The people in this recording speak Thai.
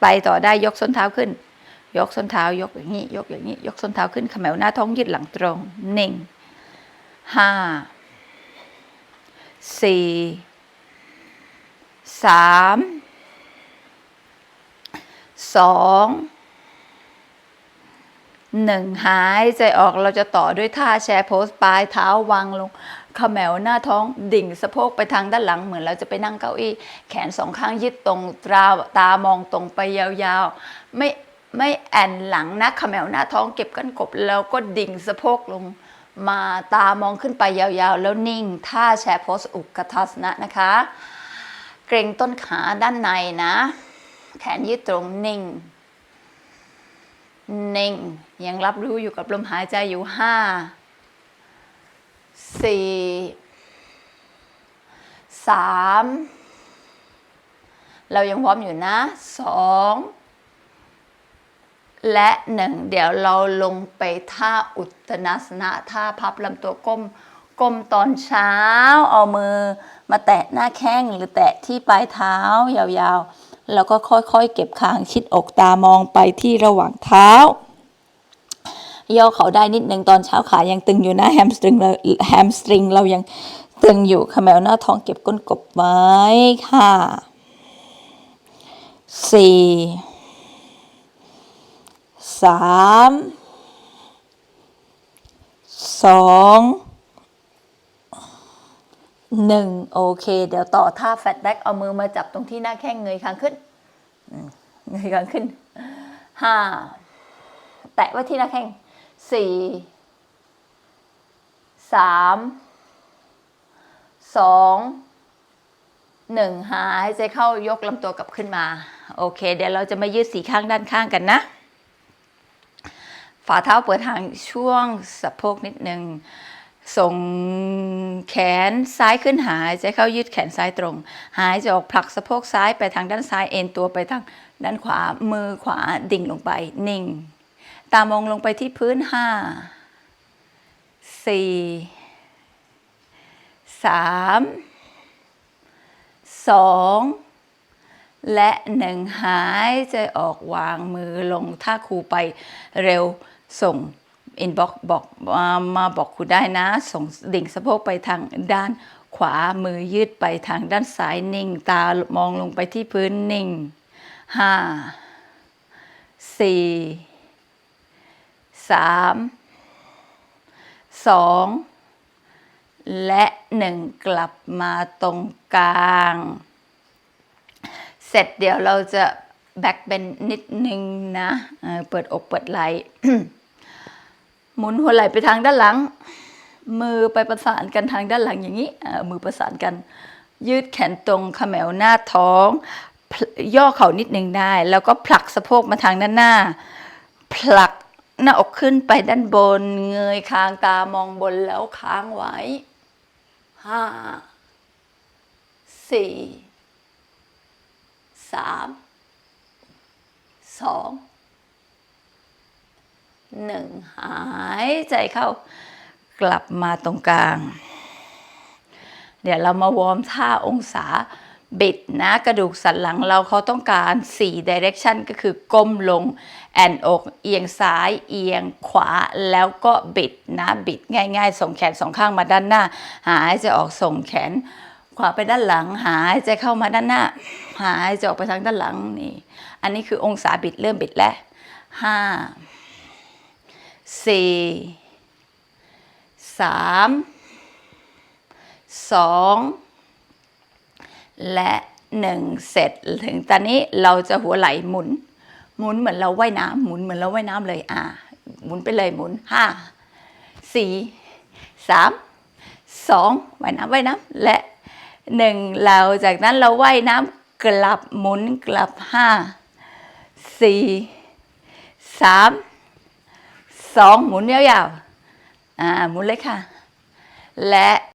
ไปต่อได้ยกส้นเท้าขึ้น ยกส้นเท้ายกอย่างนี้ ยกอย่างนี้ ยกส้นเท้าขึ้นเขมวหน้าท้องยืดหลังตรงหนึ่งห้าสี่สามสอง หนึ่งหายใจออกเราจะต่อด้วยท่าแชร์โพสปลายเท้าวางลงขมวหน้าท้องดิ่งสะโพกไปทางด้านหลังเหมือนเราจะไปนั่งเก้าอี้ แขนสองข้างยึดตรงตราตามองตรงไปยาวๆ ไม่ไม่แอนหลังนะขมวหน้าท้องเก็บกันกบ แล้วก็ดิ่งสะโพกลง มาตามองขึ้นไปยาวๆ แล้วนิ่งท่าแชร์โพสอุกทัสนะนะคะ เกรงต้นขาด้านในนะ แขนยืดตรงนิ่ง นิ่ง ยังรับรู้อยู่กับลมหายใจอยู่ห้าสี่สามเรายังพร้อมอยู่นะสองและหนึ่งเดี๋ยวเราลงไปท่าอุตตนาสนะท่าพับลำตัวก้มก้มตอนเช้า เอามือมาแตะหน้าแข้งหรือแตะที่ปลายเท้ายาวๆ แล้วก็ค่อยๆ เก็บคางชิดอกตามองไปที่ระหว่างเท้า ย่อเขาได้นิดนึงตอนเช้าขายังตึงอยู่นะแฮมสตริงเราแฮมสตริงเรายังตึงอยู่ขมวหน้าท้องเก็บก้นกบไว้ค่ะสี่สามสอง หนึ่งโอเค เดี๋ยวต่อท่าแฟตแบ็กเอามือมาจับตรงที่หน้าแข้งเงยคางขึ้นเงยคางขึ้นห้าแตะไว้ที่หน้าแข้งสี่สามสองหนึ่งหายใจเข้ายกลำตัวกลับขึ้นมา โอเค เดี๋ยวเราจะมายืดสีข้างด้านข้างกันนะ ฝ่าเท้าเปิดทางช่วงสะโพกนิดนึง ส่งแขนซ้ายขึ้นหายใจเข้ายืดแขนซ้ายตรง หายใจออกผลักสะโพกซ้ายไปทางด้านซ้ายเอ็นตัวไปทางด้านขวามือขวาดิ่งลงไปนิ่ง ตามองลงไปที่พื้นห้าสี่สามสองและหนึ่งหายใจออกวางมือลงถ้าครูไปเร็วส่ง อินบ็อกบอกมาบอกครูได้นะ ส่งดิ่งสะโพกไปทางด้านขวามือยืดไปทางด้านซ้ายนิ่ง ตามองลงไปที่พื้นนิ่งห้าสี่สามสองและหนึ่งกลับมาตรงกลาง เสร็จเดี๋ยวเราจะแบ็กเบนนิดนึงนะเเปิดอกเปิดไหล่ หมุนหัวไหล่ไปทางด้านหลัง มือไปประสานกันทางด้านหลังอย่างนี้มือประสานกัน ยืดแขนตรงขมวหน้าท้อง ย่อเข่านิดนึงได้ แล้วก็ผลักสะโพกมาทางด้านหน้า ผลักหน้าอกขึ้นไปด้านบน เงยคางตามองบนแล้วค้างไว้ห้าสี่สามสอง หนึ่งหายใจเข้ากลับมาตรงกลาง เดี๋ยวเรามาวอร์มท่าองศาบิดนะกระดูกสันหลังเราเขาต้องการ 4 direction ก็คือก้มลง แอนอก เอียงซ้าย เอียงขวาแล้วก็บิดนะบิดง่าย ๆ ส่งแขนสองข้างมาด้านหน้า หายใจออกส่งแขน ขวาไปด้านหลัง หายใจเข้ามาด้านหน้า หายใจออกไปทางด้านหลังนี่ อันนี้คือองศาบิดเริ่มบิดแล้วห้า สี่สามสองและหนึ่งเสร็จถึงตอนนี้เราจะหัวไหลหมุน หมุนเหมือนเราว่ายน้ำหมุนเหมือนเราว่ายน้ำเลยอ่าหมุนไปเลยหมุนห้าสี่สามสองว่ายน้ำว่ายน้ำและหนึ่งเราจากนั้นเราว่ายน้ำกลับหมุนกลับห้าสี่สาม สองหมุนยาวๆอ่าหมุนเลยค่ะ และ